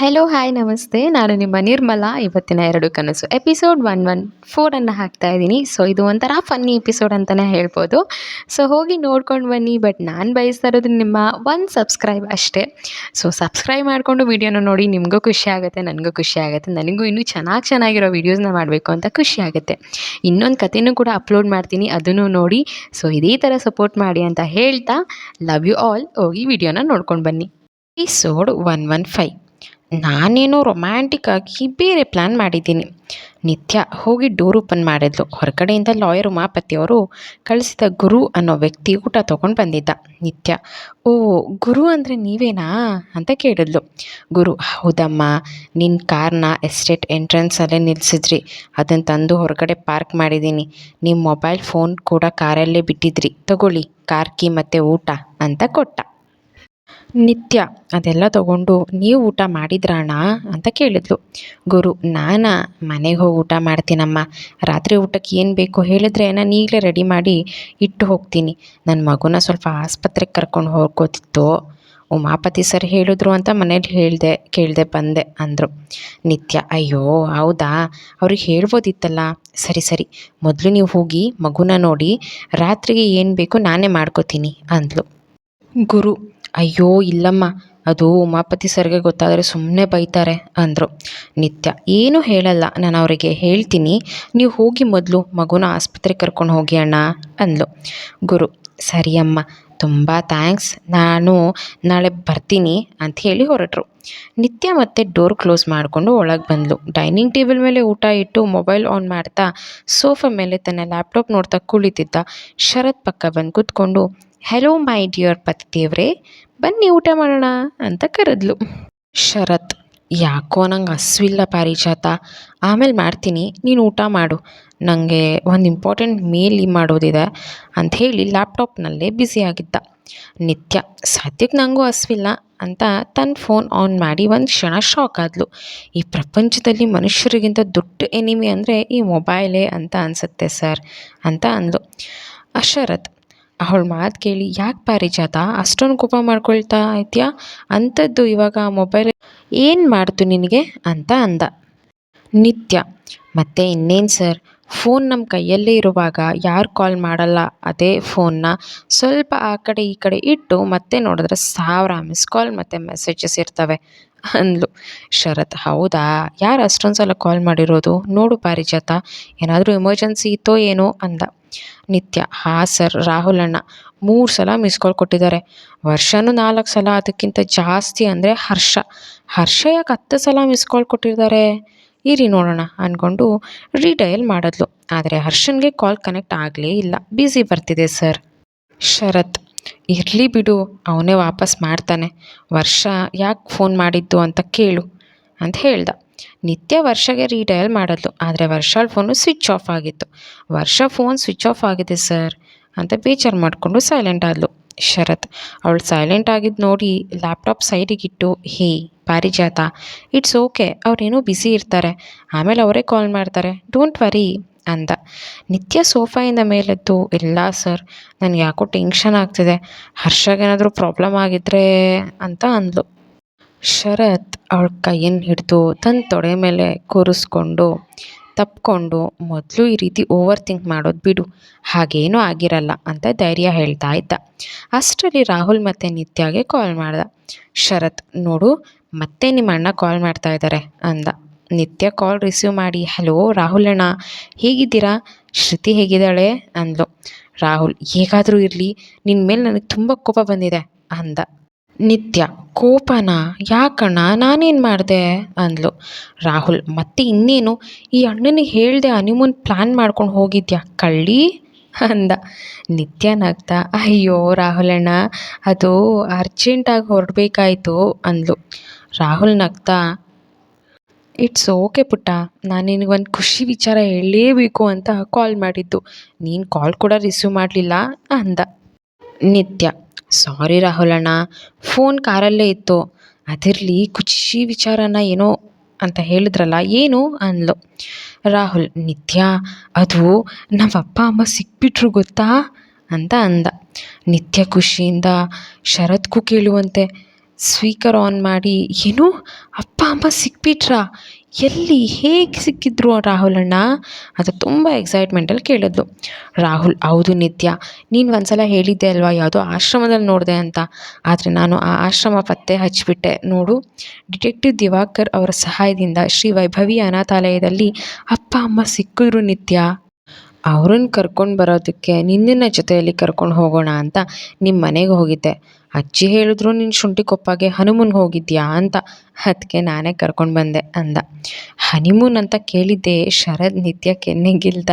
Hello hi ನಮಸ್ತೆ. ನಾನು ನಿಮ್ಮ ನಿರ್ಮಲಾ. ಇವತ್ತಿನ ಎರಡು ಕನಸು. ಎಪಿಸೋಡ್ ಒನ್ ಒನ್ ಫೋರನ್ನು ಹಾಕ್ತಾ ಇದ್ದೀನಿ. ಸೊ ಇದು ಒಂಥರ ಫನ್ನಿ ಎಪಿಸೋಡ್ ಅಂತಲೇ ಹೇಳ್ಬೋದು. ಸೊ ಹೋಗಿ ನೋಡ್ಕೊಂಡು ಬನ್ನಿ. ಬಟ್ ನಾನು ಬಯಸ್ತಾ ಇರೋದು ನಿಮ್ಮ ಒನ್ ಸಬ್ಸ್ಕ್ರೈಬ್ ಅಷ್ಟೇ. ಸೊ ಸಬ್ಸ್ಕ್ರೈಬ್ ಮಾಡಿಕೊಂಡು ವೀಡಿಯೋನ ನೋಡಿ ನಿಮಗೂ ಖುಷಿ ಆಗುತ್ತೆ, ನನಗೂ ಖುಷಿ ಆಗುತ್ತೆ, ನನಗೂ ಇನ್ನೂ ಚೆನ್ನಾಗಿ ಚೆನ್ನಾಗಿರೋ ವೀಡಿಯೋಸ್ನ ಮಾಡಬೇಕು ಅಂತ ಖುಷಿ ಆಗುತ್ತೆ. ಇನ್ನೊಂದು ಕಥೆನೂ ಕೂಡ ಅಪ್ಲೋಡ್ ಮಾಡ್ತೀನಿ. ಅದನ್ನು ನೋಡಿ. ಸೊ ಇದೇ ಥರ ಸಪೋರ್ಟ್ ಮಾಡಿ ಅಂತ ಹೇಳ್ತಾ ಲವ್ ಯು ಆಲ್ ಹೋಗಿ ವಿಡಿಯೋನ ನೋಡ್ಕೊಂಡು ಬನ್ನಿ. ಎಪಿಸೋಡ್ ಒನ್ ಒನ್ ಫೈವ್ ನಾನೇನೋ ರೊಮ್ಯಾಂಟಿಕ್ ಆಗಿ ಬೇರೆ ಪ್ಲ್ಯಾನ್ ಮಾಡಿದ್ದೀನಿ. ನಿತ್ಯ ಹೋಗಿ ಡೋರ್ ಓಪನ್ ಮಾಡಿದ್ಲು. ಹೊರಗಡೆಯಿಂದ ಲಾಯರ್ ಉಮಾಪತಿಯವರು ಕಳಿಸಿದ ಗುರು ಅನ್ನೋ ವ್ಯಕ್ತಿ ಊಟ ತೊಗೊಂಡು ಬಂದಿದ್ದ. ನಿತ್ಯ ಓ ಗುರು ಅಂದರೆ ನೀವೇನಾ ಅಂತ ಕೇಳಿದ್ಲು. ಗುರು, ಹೌದಮ್ಮ ನಿನ್ನ ಕಾರ್ನ ಎಸ್ಟೇಟ್ ಎಂಟ್ರೆನ್ಸಲ್ಲೇ ನಿಲ್ಲಿಸಿದ್ರಿ ಅದನ್ನು ತಂದು ಹೊರಗಡೆ ಪಾರ್ಕ್ ಮಾಡಿದ್ದೀನಿ. ನಿಮ್ಮ ಮೊಬೈಲ್ ಫೋನ್ ಕೂಡ ಕಾರಲ್ಲೇ ಬಿಟ್ಟಿದ್ರಿ. ತಗೊಳ್ಳಿ ಕಾರ್ ಕೀ ಮತ್ತು ಊಟ ಅಂತ ಕೊಟ್ಟ. ನಿತ್ಯ ಅದೆಲ್ಲ ತಗೊಂಡು ನೀವು ಊಟ ಮಾಡಿದ್ರಣ್ಣ ಅಂತ ಕೇಳಿದ್ಲು. ಗುರು, ನಾನು? ಮನೆಗೆ ಹೋಗಿ ಊಟ ಮಾಡ್ತೀನಮ್ಮ. ರಾತ್ರಿ ಊಟಕ್ಕೆ ಏನು ಬೇಕು ಹೇಳಿದ್ರೆ ನಾನು ಈಗಲೇ ರೆಡಿ ಮಾಡಿ ಇಟ್ಟು ಹೋಗ್ತೀನಿ. ನನ್ನ ಮಗುನ ಸ್ವಲ್ಪ ಆಸ್ಪತ್ರೆಗೆ ಕರ್ಕೊಂಡು ಹೋಗೋದಿತ್ತು ಉಮಾಪತಿ ಸರ್ ಹೇಳಿದ್ರು ಅಂತ ಮನೇಲಿ ಹೇಳಿದೆ, ಕೇಳಿದೆ ಬಂದೆ ಅಂದರು. ನಿತ್ಯ, ಅಯ್ಯೋ, ಹೌದಾ? ಅವ್ರಿಗೆ ಹೇಳ್ಬೋದಿತ್ತಲ್ಲ. ಸರಿ ಸರಿ. ಮೊದಲು ನೀವು ಹೋಗಿ ಮಗುನ ನೋಡಿ, ರಾತ್ರಿಗೆ ಏನು ಬೇಕು ನಾನೇ ಮಾಡ್ಕೋತೀನಿ ಅಂದ್ಲು. ಗುರು ಅಯ್ಯೋ, ಇಲ್ಲಮ್ಮ. ಅದು ಉಮಾಪತಿ ಸರ್ಗೆ ಗೊತ್ತಾದರೆ ಸುಮ್ಮನೆ ಬೈತಾರೆ ಅಂದರು. ನಿತ್ಯ, ಏನೂ ಹೇಳಲ್ಲ. ನಾನು ಅವರಿಗೆ ಹೇಳ್ತೀನಿ, ನೀವು ಹೋಗಿ ಮೊದಲು ಮಗುನ ಆಸ್ಪತ್ರೆಗೆ ಕರ್ಕೊಂಡು ಹೋಗಿ ಅಣ್ಣ ಅಂದಳು ಗುರು, ಸರಿ ಅಮ್ಮ. ತುಂಬ ಥ್ಯಾಂಕ್ಸ್. ನಾನು ನಾಳೆ ಬರ್ತೀನಿ ಅಂತ ಹೇಳಿ ಹೊರಟರು. ನಿತ್ಯ ಮತ್ತೆ ಡೋರ್ ಕ್ಲೋಸ್ ಮಾಡಿಕೊಂಡು ಒಳಗೆ ಬಂದಳು ಡೈನಿಂಗ್ ಟೇಬಲ್ ಮೇಲೆ ಊಟ ಇಟ್ಟು ಮೊಬೈಲ್ ಆನ್ ಮಾಡ್ತಾ ಸೋಫಾ ಮೇಲೆ ತನ್ನ ಲ್ಯಾಪ್ಟಾಪ್ ನೋಡ್ತಾ ಕುಳಿತಿದ್ದ. ಶರತ್ ಪಕ್ಕ ಬಂದು ಕೂತ್ಕೊಂಡು ಹೆಲೋ ಮೈ ಡಿಯರ್ ಪತಿ ದೇವ್ರೆ ಬನ್ನಿ ಊಟ ಮಾಡೋಣ ಅಂತ ಕರೆದ್ಲು. ಶರತ್, ಯಾಕೋ ನಂಗೆ ಹಸ್ವಿಲ್ಲ ಪಾರಿಜಾತ. ಆಮೇಲೆ ಮಾಡ್ತೀನಿ, ನೀನು ಊಟ ಮಾಡು. ನನಗೆ ಒಂದು ಇಂಪಾರ್ಟೆಂಟ್ ಮೇಲ್ ಮಾಡೋದಿದೆ ಅಂತ ಹೇಳಿ ಲ್ಯಾಪ್ಟಾಪ್ನಲ್ಲೇ ಬ್ಯುಸಿಯಾಗಿದ್ದ ನಿತ್ಯ ಸದ್ಯಕ್ಕೆ ನನಗೂ ಹಸ್ವಿಲ್ಲ ಅಂತ ತನ್ನ ಫೋನ್ ಆನ್ ಮಾಡಿ ಒಂದು ಕ್ಷಣ ಶಾಕ್ ಆದ್ಲು. ಈ ಪ್ರಪಂಚದಲ್ಲಿ ಮನುಷ್ಯರಿಗಿಂತ ದೊಡ್ಡ ಎನಿಮಿ ಅಂದರೆ ಈ ಮೊಬೈಲೇ ಅಂತ ಅನಿಸುತ್ತೆ ಸರ್ ಅಂತ ಅಂದಳು ಅಶರತ್ ಅವಳ ಮಾತು ಕೇಳಿ, ಯಾಕೆ ಪಾರಿಜಾತ ಅಷ್ಟೊಂದು ಕೋಪ ಮಾಡ್ಕೊಳ್ತಾ ಇದೆಯಾ? ಅಂಥದ್ದು ಇವಾಗ ಮೊಬೈಲ್ ಏನು ಮಾಡ್ತು ನಿನಗೆ? ಅಂತ ಅಂದ. ನಿತ್ಯ, ಮತ್ತೆ ಇನ್ನೇನು ಸರ್? ಫೋನ್ ನಮ್ಮ ಕೈಯಲ್ಲೇ ಇರುವಾಗ ಯಾರು ಕಾಲ್ ಮಾಡಲ್ಲ ಅದೇ ಫೋನ್ನ. ಸ್ವಲ್ಪ ಆ ಕಡೆ ಈ ಕಡೆ ಇಟ್ಟು ಮತ್ತೆ ನೋಡಿದ್ರೆ ಸಾವಿರ ಮಿಸ್ ಕಾಲ್ ಮತ್ತು ಮೆಸೇಜಸ್ ಇರ್ತವೆ, ಅಂದ್ಲು. ಶರತ್, ಹೌದಾ? ಯಾರು ಅಷ್ಟೊಂದು ಸಲ ಕಾಲ್ ಮಾಡಿರೋದು? ನೋಡು ಪಾರಿಜಾತ ಏನಾದರೂ ಎಮರ್ಜೆನ್ಸಿ ಇತ್ತೋ ಏನೋ? ಅಂದ. ನಿತ್ಯ ಹಾಂ ಸರ್ ರಾಹುಲ್ ಅಣ್ಣ ಮೂರು ಸಲ ಮಿಸ್ ಕಾಲ್ ಕೊಟ್ಟಿದ್ದಾರೆ. ವರ್ಷನೂ ನಾಲ್ಕು ಸಲ ಅದಕ್ಕಿಂತ ಜಾಸ್ತಿ ಅಂದರೆ ಹರ್ಷ. ಹರ್ಷ ಯಾಕೆ ಹತ್ತು ಸಲ ಮಿಸ್ ಕಾಲ್ ಕೊಟ್ಟಿದ್ದಾರೆ? ಇರಿ ನೋಡೋಣ ಅಂದ್ಕೊಂಡು ರೀಡಯಲ್ ಮಾಡಿದ್ಲು. ಆದರೆ ಹರ್ಷನ್ಗೆ ಕಾಲ್ ಕನೆಕ್ಟ್ ಆಗಲೇ ಇಲ್ಲ. ಬ್ಯುಸಿ ಬರ್ತಿದೆ ಸರ್ ಶರತ್, ಇರಲಿ ಬಿಡು, ಅವನೇ ವಾಪಸ್ ಮಾಡ್ತಾನೆ. ವರ್ಷ ಯಾಕೆ ಫೋನ್ ಮಾಡಿದ್ದು ಅಂತ ಕೇಳು, ಅಂತ ಹೇಳ್ದ. ನಿತ್ಯ ವರ್ಷಗೆ ರೀಡಯಲ್ ಮಾಡಿದ್ಲು. ಆದರೆ ವರ್ಷಾಲ್ ಫೋನು ಸ್ವಿಚ್ ಆಫ್ ಆಗಿತ್ತು. ವರ್ಷ ಫೋನ್ ಸ್ವಿಚ್ ಆಫ್ ಆಗಿದೆ ಸರ್ ಅಂತ ಬೇಜಾರು ಮಾಡಿಕೊಂಡು ಸೈಲೆಂಟ್ ಆದಳು ಶರತ್, ಅವಳು ಸೈಲೆಂಟ್ ಆಗಿದ್ದು ನೋಡಿ ಲ್ಯಾಪ್ಟಾಪ್ ಸೈಡಿಗಿಟ್ಟು ಹೇ, ಪಾರಿಜಾತ ಇಟ್ಸ್ ಓಕೆ ಅವ್ರೇನೋ ಬ್ಯುಸಿ ಇರ್ತಾರೆ. ಆಮೇಲೆ ಅವರೇ ಕಾಲ್ ಮಾಡ್ತಾರೆ. ಡೋಂಟ್ ವರಿ ಅಂದ. ನಿತ್ಯ ಸೋಫಾಯಿಂದ ಮೇಲೆದ್ದು, ಇಲ್ಲ ಸರ್ ನನಗೆ ಯಾಕೋ ಟೆನ್ಷನ್ ಆಗ್ತಿದೆ. ಹರ್ಷಗೇನಾದರೂ ಪ್ರಾಬ್ಲಮ್ ಆಗಿದ್ರೆ, ಅಂತ ಅಂದ್ಲು. ಶರತ್ ಅವಳ ಕೈಯನ್ನು ಹಿಡಿದು ತನ್ನ ತೊಡೆ ಮೇಲೆ ಕೂರಿಸ್ಕೊಂಡು ತಪ್ಕೊಂಡು ಮೊದಲು ಈ ರೀತಿ ಓವರ್ ಥಿಂಕ್ ಮಾಡೋದು ಬಿಡು, ಹಾಗೇನೂ ಆಗಿರಲ್ಲ ಅಂತ ಧೈರ್ಯ ಹೇಳ್ತಾ ಇದ್ದ. ಅಷ್ಟರಲ್ಲಿ ರಾಹುಲ್ ಮತ್ತು ನಿತ್ಯಾಗೆ ಕಾಲ್ ಮಾಡ್ದ. ಶರತ್, ನೋಡು, ಮತ್ತೆ ನಿಮ್ಮ ಅಣ್ಣ ಕಾಲ್ ಮಾಡ್ತಾ ಇದ್ದಾರೆ ಅಂದ. ನಿತ್ಯ ಕಾಲ್ ರಿಸೀವ್ ಮಾಡಿ, ಹಲೋ, ರಾಹುಲ್ ಅಣ್ಣ, ಹೇಗಿದ್ದೀರಾ? ಶ್ರುತಿ ಹೇಗಿದ್ದಾಳೆ? ಅಂದ್ಲು. ರಾಹುಲ್, ಹೇಗಾದರೂ ಇರಲಿ ನಿನ್ನ ಮೇಲೆ ನನಗೆ ತುಂಬ ಕೋಪ ಬಂದಿದೆ ಅಂದ. ನಿತ್ಯ, ಕೋಪನ? ಯಾಕಣ್ಣ? ನಾನೇನು ಮಾಡಿದೆ? ಅಂದಳು ರಾಹುಲ್, ಮತ್ತೆ ಇನ್ನೇನು? ಈ ಅಣ್ಣನಿಗೆ ಹೇಳಿದೆ ಹನಿಮೂನ್ ಪ್ಲ್ಯಾನ್ ಮಾಡ್ಕೊಂಡು ಹೋಗಿದ್ಯಾ? ಕಳ್ಳಿ? ಅಂದ. ನಿತ್ಯ ನಗ್ತಾ, ಅಯ್ಯೋ ರಾಹುಲ್ ಅಣ್ಣ ಅದು ಅರ್ಜೆಂಟಾಗಿ ಹೊರಡಬೇಕಾಯ್ತು. ಅಂದಳು ರಾಹುಲ್ ನಗ್ತಾ ಇಟ್ಸ್ ಓಕೆ ಪುಟ್ಟ, ನಾನು ನಿನಗೆ ಒಂದು ಖುಷಿ ವಿಚಾರ ಹೇಳಲೇಬೇಕು ಅಂತ ಕಾಲ್ ಮಾಡಿದ್ದು. ನೀನು ಕಾಲ್ ಕೂಡ ರಿಸೀವ್ ಮಾಡಲಿಲ್ಲ? ಅಂದ. ನಿತ್ಯ ಸಾರಿ ರಾಹುಲ್ ಅಣ್ಣ ಫೋನ್ ಕಾರಲ್ಲೇ ಇತ್ತು. ಅದಿರಲಿ ಖುಷಿ ವಿಚಾರನ ಏನೋ ಅಂತ ಹೇಳಿದ್ರಲ್ಲ, ಏನು ಅಂದ್ಲು ರಾಹುಲ್, ನಿತ್ಯ, ಅದು ನಮ್ಮ ಅಪ್ಪ ಅಮ್ಮ ಸಿಕ್ಬಿಟ್ರು ಗೊತ್ತಾ? ಅಂತ ಅಂದ. ನಿತ್ಯ ಖುಷಿಯಿಂದ ಶರತ್ಗೂ ಕೇಳುವಂತೆ ಸ್ಪೀಕರ್ ಆನ್ ಮಾಡಿ, ಏನು? ಅಪ್ಪ ಅಮ್ಮ ಸಿಕ್ಬಿಟ್ರಾ? ಎಲ್ಲಿ ಹೇಗೆ ಸಿಕ್ಕಿದ್ರು ರಾಹುಲ್ ಅಣ್ಣ ಅಂತ ತುಂಬ ಎಕ್ಸೈಟ್ಮೆಂಟಲ್ಲಿ ಕೇಳಿದ್ಲು. ರಾಹುಲ್, ಹೌದು ನಿತ್ಯ. ನೀನು ಒಂದ್ಸಲ ಹೇಳಿದ್ದೆ ಅಲ್ವಾ, ಯಾವುದೋ ಆಶ್ರಮದಲ್ಲಿ ನೋಡಿದೆ ಅಂತ. ಆದರೆ ನಾನು ಆ ಆಶ್ರಮ ಪತ್ತೆ ಹಚ್ಚಿಬಿಟ್ಟೆ. ನೋಡು, ಡಿಟೆಕ್ಟಿವ್ ದಿವಾಕರ್ ಅವರ ಸಹಾಯದಿಂದ ಶ್ರೀ ವೈಭವಿ ಅನಾಥಾಲಯದಲ್ಲಿ ಅಪ್ಪ, ಅಮ್ಮ ಸಿಕ್ಕಿದ್ರು ನಿತ್ಯ. ಅವ್ರನ್ನ ಕರ್ಕೊಂಡು ಬರೋದಕ್ಕೆ ನಿನ್ನನ್ನು ಜೊತೆಯಲ್ಲಿ ಕರ್ಕೊಂಡು ಹೋಗೋಣ ಅಂತ ನಿಮ್ಮ ಮನೆಗೆ ಹೋಗಿದ್ದೆ. ಅಜ್ಜಿ ಹೇಳಿದ್ರು ನೀನು ಶುಂಠಿ ಕೊಪ್ಪಗೆ ಹನುಮೂನ್ಗೆ ಹೋಗಿದ್ಯಾ ಅಂತ. ಅದಕ್ಕೆ ನಾನೇ ಕರ್ಕೊಂಡು ಬಂದೆ ಅಂದ. ಹನಿಮೂನ್ ಅಂತ ಕೇಳಿದ್ದೆ ಶರದ್ ನಿತ್ಯ ಕೆನ್ನೆಗಿಲ್ದ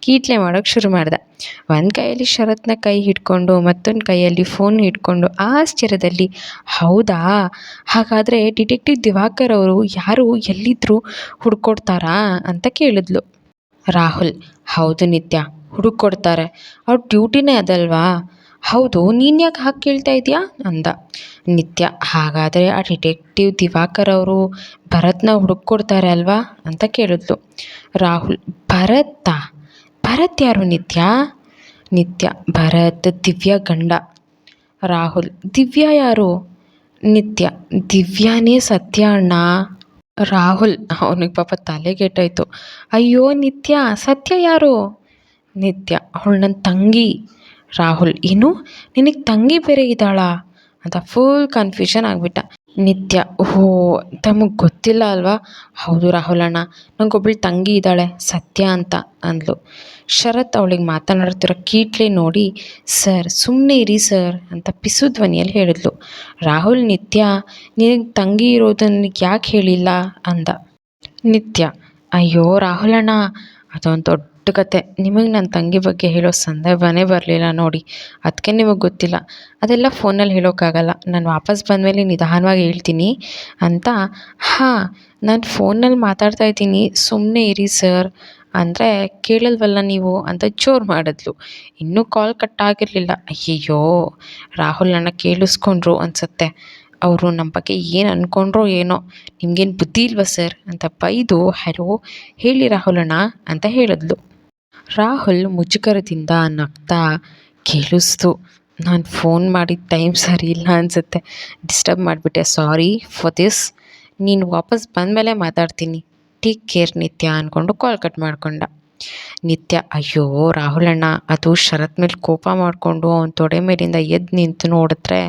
ಕೀಟ್ಲೆ ಮಾಡೋಕ್ಕೆ ಶುರು ಮಾಡ್ದೆ. ಒಂದು ಕೈಯಲ್ಲಿ ಶರತ್ನ ಕೈ ಹಿಡ್ಕೊಂಡು ಮತ್ತೊಂದು ಕೈಯಲ್ಲಿ ಫೋನ್ ಹಿಡ್ಕೊಂಡು ಆಶ್ಚರ್ಯದಲ್ಲಿ, ಹೌದಾ? ಹಾಗಾದರೆ ಡಿಟೆಕ್ಟಿವ್ ದಿವಾಕರ್ ಅವರು ಯಾರು ಎಲ್ಲಿದ್ದರೂ ಹುಡ್ಕೊಡ್ತಾರಾ? ಅಂತ ಕೇಳಿದ್ಲು. ರಾಹುಲ್, ಹೌದು ನಿತ್ಯ ಹುಡುಕ್ಕೊಡ್ತಾರೆ ಅವ್ರ ಡ್ಯೂಟಿನೇ ಅದಲ್ವಾ? ಹೌದು, ನೀನು ಯಾಕೆ ಹಾಗೆ ಕೇಳ್ತಾ ಇದೆಯಾ? ಅಂದ. ನಿತ್ಯ, ಹಾಗಾದರೆ ಆ ಡಿಟೆಕ್ಟಿವ್ ದಿವಾಕರ್ ಅವರು ಭರತ್ನ ಹುಡುಕ್ಕೊಡ್ತಾರೆ ಅಲ್ವಾ? ಅಂತ ಕೇಳಿದ್ಲು. ರಾಹುಲ್ ಭರತ್ತ ಭರತ್ ಯಾರು ನಿತ್ಯ? ನಿತ್ಯ, ಭರತ್ ದಿವ್ಯ ಗಂಡ. ರಾಹುಲ್, ದಿವ್ಯಾ ಯಾರು? ನಿತ್ಯ, ದಿವ್ಯಾನೇ ಸತ್ಯ ಅಣ್ಣ. ರಾಹುಲ್, ಅವನಿಗೆ ಪಾಪ ತಲೆಗೆಟ್ಟಾಯ್ತು ಅಯ್ಯೋ, ನಿತ್ಯ, ಸತ್ಯ ಯಾರು? ನಿತ್ಯ, ಅವಳು ನನ್ನ ತಂಗಿ. ರಾಹುಲ್, ಏನು? ನಿನಗೆ ತಂಗಿ ಬೇರೆ ಇದ್ದಾಳಾ? ಅಂತ ಫುಲ್ ಕನ್ಫ್ಯೂಷನ್ ಆಗಿಬಿಟ್ಟ. ನಿತ್ಯ. ಓಹೋ, ತಮಗೆ ಗೊತ್ತಿಲ್ಲ ಅಲ್ವಾ? ಹೌದು ರಾಹುಲ್ ಅಣ್ಣ ನಂಗೊಬ್ಳು ತಂಗಿ ಇದ್ದಾಳೆ, ಸತ್ಯ ಅಂತ ಅಂದ್ಲು. ಶರತ್ ಅವಳಿಗೆ ಮಾತನಾಡ್ತಿರೋ ಕೀಟ್ಲೆ ನೋಡಿ, ಸರ್ ಸುಮ್ಮನೆ ಇರಿ ಸರ್ ಅಂತ ಪಿಸು ಧ್ವನಿಯಲ್ಲಿ ಹೇಳಿದ್ಲು. ರಾಹುಲ್, ನಿತ್ಯ ನಿನಗೆ ತಂಗಿ ಇರೋದನ್ನ ಯಾಕೆ ಹೇಳಿಲ್ಲ? ಅಂದ. ನಿತ್ಯ, ಅಯ್ಯೋ ರಾಹುಲ್ ಅಣ್ಣ, ಅದೊಂದು ದೊಡ್ಡ ಕತೆ. ನಿಮಗೆ ನನ್ನ ತಂಗಿ ಬಗ್ಗೆ ಹೇಳೋ ಸಂದರ್ಭನೇ ಬರಲಿಲ್ಲ ನೋಡಿ. ಅದಕ್ಕೆ ನಿಮಗೆ ಗೊತ್ತಿಲ್ಲ. ಅದೆಲ್ಲ ಫೋನಲ್ಲಿ ಹೇಳೋಕ್ಕಾಗಲ್ಲ ನಾನು ವಾಪಸ್ ಬಂದಮೇಲೆ ನಿಧಾನವಾಗಿ ಹೇಳ್ತೀನಿ ಅಂತ. ಹಾಂ, ನಾನು ಫೋನಲ್ಲಿ ಮಾತಾಡ್ತಾ ಇದ್ದೀನಿ. ಸುಮ್ಮನೆ ಇರಿ ಸರ್ ಅಂದರೆ ಕೇಳಲ್ವಲ್ಲ ನೀವು ಅಂತ ಜೋರು ಮಾಡಿದ್ಲು. ಇನ್ನೂ ಕಾಲ್ ಕಟ್ ಆಗಿರಲಿಲ್ಲ ಅಯ್ಯಯ್ಯೋ, ರಾಹುಲ್ ನನ್ನ ಕೇಳಿಸ್ಕೊಂಡ್ರು ಅನಿಸುತ್ತೆ. ಅವರು ನಮ್ಮ ಬಗ್ಗೆ ಏನು ಅಂದ್ಕೊಂಡ್ರೋ ಏನೋ. ನಿಮಗೇನು ಬುದ್ಧಿ ಇಲ್ವಾ ಸರ್? ಅಂತ ಬೈದು ಹಲೋ, ಹೇಳಿ ರಾಹುಲಣ್ಣ ಅಂತ ಹೇಳಿದ್ಲು. ರಾಹುಲ್ ಮುಜುಗರದಿಂದ ನಗ್ತಾ ಕೇಳಿಸ್ತು. ನಾನು ಫೋನ್ ಮಾಡಿದ ಟೈಮ್ ಸರಿ ಇಲ್ಲ ಅನಿಸುತ್ತೆ. ಡಿಸ್ಟರ್ಬ್ ಮಾಡಿಬಿಟ್ಟೆ. ಸಾರಿ ಫಾರ್ ದಿಸ್ ನೀನು ವಾಪಸ್ ಬಂದಮೇಲೆ ಮಾತಾಡ್ತೀನಿ. ಟೇಕ್ ಕೇರ್ ನಿತ್ಯ ಅಂದ್ಕೊಂಡು ಕಾಲ್ ಕಟ್ ಮಾಡ್ಕೊಂಡ. ನಿತ್ಯ, ಅಯ್ಯೋ, ರಾಹುಲ್ ಅಣ್ಣ, ಅದು ಶರತ್ ಮೇಲೆ ಕೋಪ ಮಾಡಿಕೊಂಡು ಅವ್ನ ತೊಡೆ ಮೇಲಿಂದ ಎದ್ದು ನಿಂತು ನೋಡಿದ್ರೆ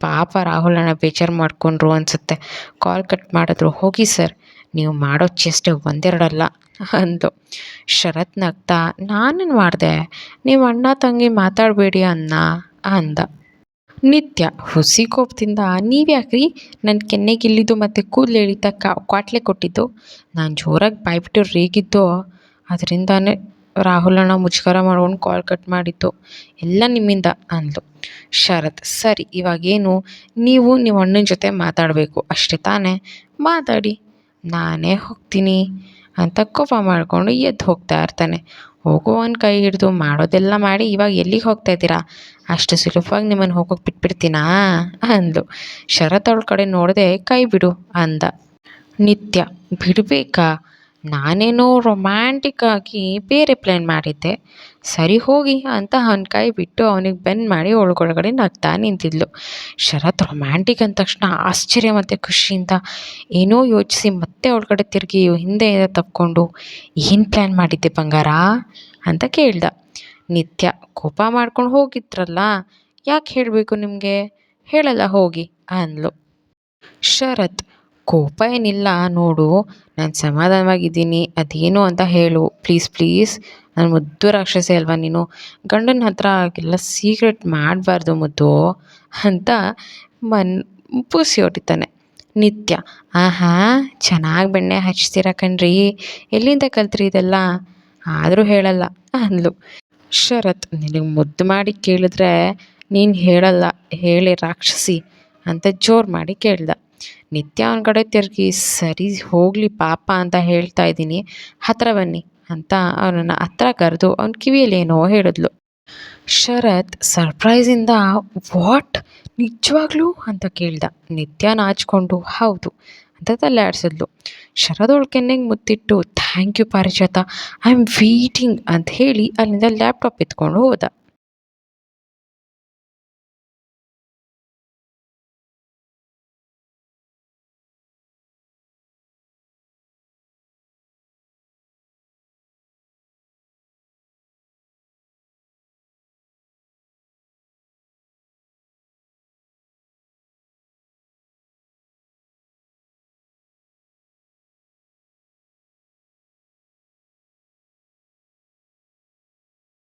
ಪಾಪ ರಾಹುಲ್ ಅಣ್ಣ ಬೇಜಾರು ಮಾಡಿಕೊಂಡ್ರು ಅನಿಸುತ್ತೆ. ಕಾಲ್ ಕಟ್ ಮಾಡಿದ್ರು. ಹೋಗಿ ಸರ್. ನೀವು ಮಾಡೋ ಚೇಷ್ಟೆ ಒಂದೆರಡಲ್ಲ ಅಂದು. ಶರತ್ ನಗ್ತಾ, ನಾನೇನು ಮಾಡಿದೆ? ನೀವು ಅಣ್ಣ ತಂಗಿ ಮಾತಾಡಬೇಡಿ ಅನ್ನ ಅಂದ. ನಿತ್ಯ ಹುಸಿ ಕೋಪದಿಂದ, ನೀವು ಯಾಕ್ರಿ? ನನ್ನ ಕೆನ್ನೆಗಿಲ್ಲಿದ್ದು ಮತ್ತು ಕೂದಲು ಎಳಿತಾ ಕಾ, ಕ್ವಾಟ್ಲೆ ಕೊಟ್ಟಿದ್ದು. ನಾನು ಜೋರಾಗಿ ಬಾಯ್ಬಿಟ್ಟು ರೇಗಿದ್ದು. ಅದರಿಂದಾನೇ ರಾಹುಲ್ ಅಣ್ಣ ಮುಜುಗರ ಮಾಡ್ಕೊಂಡು ಕಾಲ್ ಕಟ್ ಮಾಡಿದ್ದು. ಎಲ್ಲ ನಿಮ್ಮಿಂದ ಅಂದ್ಲು. ಶರತ್, ಸರಿ, ಇವಾಗೇನು? ನೀವು ನಿಮ್ಮ ಅಣ್ಣನ ಜೊತೆ ಮಾತಾಡಬೇಕು. ಅಷ್ಟೇ ತಾನೇ? ಮಾತಾಡಿ. ನಾನೇ ಹೋಗ್ತೀನಿ ಅಂತ ಕೋಪ ಮಾಡಿಕೊಂಡು ಎದ್ದು ಹೋಗ್ತಾ ಇರ್ತಾನೆ. ಹೋಗುವವನ ಕೈ ಹಿಡಿದು, ಮಾಡೋದೆಲ್ಲ ಮಾಡಿ, ಇವಾಗ ಎಲ್ಲಿಗೆ ಹೋಗ್ತಾ ಇದ್ದೀರಾ? ಅಷ್ಟು ಸುಲಭವಾಗಿ ನಿಮ್ಮನ್ನು ಹೋಗೋಕೆ ಬಿಟ್ಬಿಡ್ತೀನಾ? ಅಂದ್ಲು. ಶರತ್ ಅವಳ ಕಡೆ ನೋಡದೆ, ಕೈ ಬಿಡು, ಅಂದ. ನಿತ್ಯ, ಬಿಡಬೇಕಾ? ನಾನೇನೋ ರೊಮ್ಯಾಂಟಿಕ್ ಆಗಿ ಬೇರೆ ಪ್ಲ್ಯಾನ್ ಮಾಡಿದ್ದೆ. ಸರಿ ಹೋಗಿ ಅಂತ ಕೈ ಬಿಟ್ಟು ಅವನಿಗೆ ಬೆನ್ನು ಮಾಡಿ ಒಳಗೊಳಗಡೆ ನಗ್ತಾ ನಿಂತಿದ್ಲು. ಶರತ್ ರೊಮ್ಯಾಂಟಿಕ್ ಅಂದ ತಕ್ಷಣ ಆಶ್ಚರ್ಯ ಮತ್ತು ಖುಷಿಯಿಂದ ಏನೋ ಯೋಚಿಸಿ ಮತ್ತೆ ಒಳಗಡೆ ತಿರುಗಿ ಹಿಂದೆ ತಪ್ಕೊಂಡು ಏನು ಪ್ಲ್ಯಾನ್ ಮಾಡಿದ್ದೆ ಬಂಗಾರ? ಅಂತ ಕೇಳ್ದ. ನಿತ್ಯ ಕೋಪ ಮಾಡ್ಕೊಂಡು ಹೋಗಿದ್ರಲ್ಲ, ಯಾಕೆ ಹೇಳಬೇಕು ನಿಮಗೆ? ಹೇಳಲ್ಲ ಹೋಗಿ ಅಂದ್ಲು. ಶರತ್ ಕೋಪ ಏನಿಲ್ಲ, ನೋಡು, ನಾನು ಸಮಾಧಾನವಾಗಿದ್ದೀನಿ, ಅದೇನು ಅಂತ ಹೇಳು. Please please. ನಾನು ಮುದ್ದು ರಾಕ್ಷಸಿ ಅಲ್ವಾ ನೀನು? ಗಂಡನ ಹತ್ರ ಆಗೆಲ್ಲ ಸೀಕ್ರೆಟ್ ಮಾಡಬಾರ್ದು ಮುದ್ದು ಅಂತ ಮನ್, ಪೂಸಿ ಹೊಟ್ಟಿತಾನೆ ನಿತ್ಯ, ಆಹಾ, ಚೆನ್ನಾಗಿ ಬೆಣ್ಣೆ ಹಚ್ತೀರ ಕಣ್ರಿ? ಎಲ್ಲಿಂದ ಕಲ್ತ್ರಿ ಇದೆಲ್ಲ? ಆದರೂ ಹೇಳಲ್ಲ, ಅಂದ್ಲು. ಶರತ್, ನಿನಗೆ ಮುದ್ದು ಮಾಡಿ ಕೇಳಿದ್ರೆ ನೀನು ಹೇಳಲ್ಲ, ಹೇಳಿ ರಾಕ್ಷಸಿ ಅಂತ ಜೋರು ಮಾಡಿ ಕೇಳ್ದ. ನಿತ್ಯ ಅವನ ಕಡೆ ತಿರುಗಿ, ಸರಿ, ಹೋಗಲಿ ಪಾಪ ಅಂತ ಹೇಳ್ತಾ ಇದ್ದೀನಿ ಹತ್ತಿರ ಬನ್ನಿ ಅಂತ ಅವನನ್ನು ಹತ್ರ ಕರೆದು ಅವನ ಕಿವಿಯಲ್ಲಿ ಏನೋ ಹೇಳಿದ್ಲು. ಶರತ್ ಸರ್ಪ್ರೈಸಿಂದ ವಾಟ್? ನಿಜವಾಗ್ಲೂ? ಅಂತ ಕೇಳ್ದ. ನಿತ್ಯ ನಾಚಿಕೊಂಡು ಹೌದು ಅಂತ ತಲೆ ಆಡಿಸಿದ್ಲು ಶರದ್ ಕೆನ್ನೆಗೆ ಮುತ್ತಿಟ್ಟು thank you Parijata I am waiting ಅಂತ ಹೇಳಿ ಅಲ್ಲಿಂದ ಲ್ಯಾಪ್ಟಾಪ್ ಎತ್ಕೊಂಡು ಹೋದ.